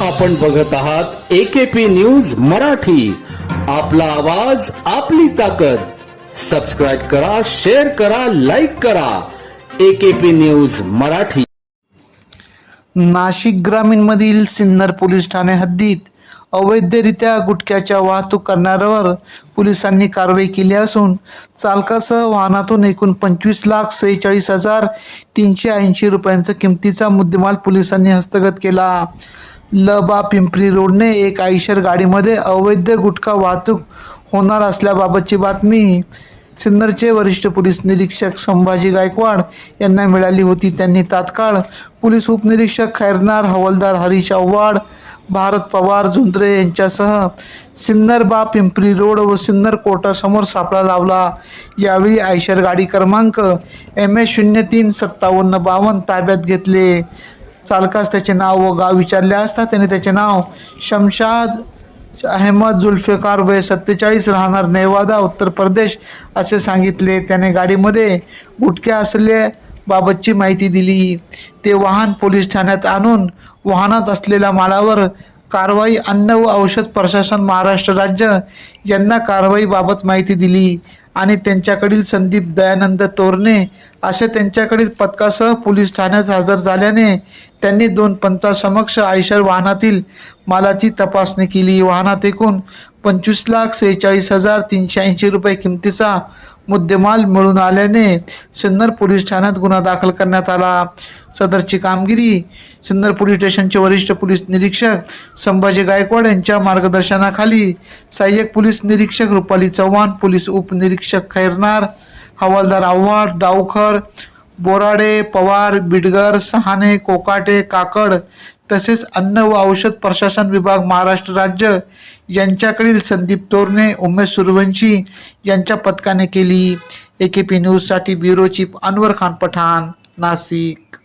आपण बघत आहात एकेपी न्यूज मराठी. आपला आवाज आपली ताकद. सबस्क्राईब करा शेअर करा लाईक करा. AKP news Marathi. नाशिक ग्रामीणमधील सिन्नर पोलीस ठाणे हद्दीत अवैधरित्या गुटख्याच्या वाहतूक करणाऱ्यावर पोलिसांनी कारवाई केली असून चालकासह वाहनातून एकूण पंचवीस लाख सेहेचाळीस हजार तीनशे ऐंशी रुपयांचा किमतीचा मुद्देमाल पोलिसांनी हस्तगत केला. लबा पिंपरी रोडने एक आयशर गाडीमध्ये अवैध गुटखा वाहतूक होणार असल्याबाबतची बातमी सिन्नरचे वरिष्ठ पोलीस निरीक्षक संभाजी गायकवाड यांना मिळाली होती. त्यांनी तात्काळ पोलीस उपनिरीक्षक खैरनार हवालदार हरीश आव्हाड भारत पवार झुंत्रे यांच्यासह सिन्नर बा पिंपरी रोड व सिन्नर कोर्टासमोर सापळा लावला. यावेळी आयशर गाडी क्रमांक एम एस शून्य तीन सत्तावन्न बावन्न ताब्यात घेतले. चालकास त्याचे नाव व गाव विचारले असता त्याने त्याचे नाव शमशाद अहमद जुल्फेकार वय सत्तेचाळीस राहणार नेवादा उत्तर प्रदेश असे सांगितले. त्याने गाडीमध्ये गुटख्या असल्याबाबतची माहिती दिली. ते वाहन पोलीस ठाण्यात आणून वाहनात असलेल्या मालावर कारवाई अन्न व औषध प्रशासन महाराष्ट्र राज्य यांना कारवाईबाबत माहिती दिली आणि त्यांच्याकडील संदीप दयानंद तोरणे असे त्यांच्याकडील पथकासह पोलीस ठाण्यात हजर झाल्याने त्यांनी दोन पंचासमक्ष आयशर वाहनातील मालाची तपासणी केली. वाहनात एकूण पंचवीस लाख सेहेचाळीस हजार तीनशे ऐंशी रुपये किमतीचा मुद्देमाल मिळून आल्याने सिन्नर पोलीस ठाण्यात गुन्हा दाखल करण्यात आला. सदरची कामगिरी सिन्नर पोलीस स्टेशनचे वरिष्ठ पोलीस निरीक्षक संभाजी गायकवाड यांच्या मार्गदर्शनाखाली सहाय्यक पोलीस निरीक्षक रुपाली चव्हाण पोलीस उपनिरीक्षक खैरनार हवालदार आव्हाड डावखर बोराडे पवार बिडगर सहाणे कोकाटे काकड तसेच अन्न व औषध प्रशासन विभाग महाराष्ट्र राज्य यांच्याकडील संदीप तोरणे उमेश सूर्यवंशी यांच्या पथकाने केली. ए के पी न्यूजसाठी ब्युरो चीफ अनवर खान पठाण नाशिक.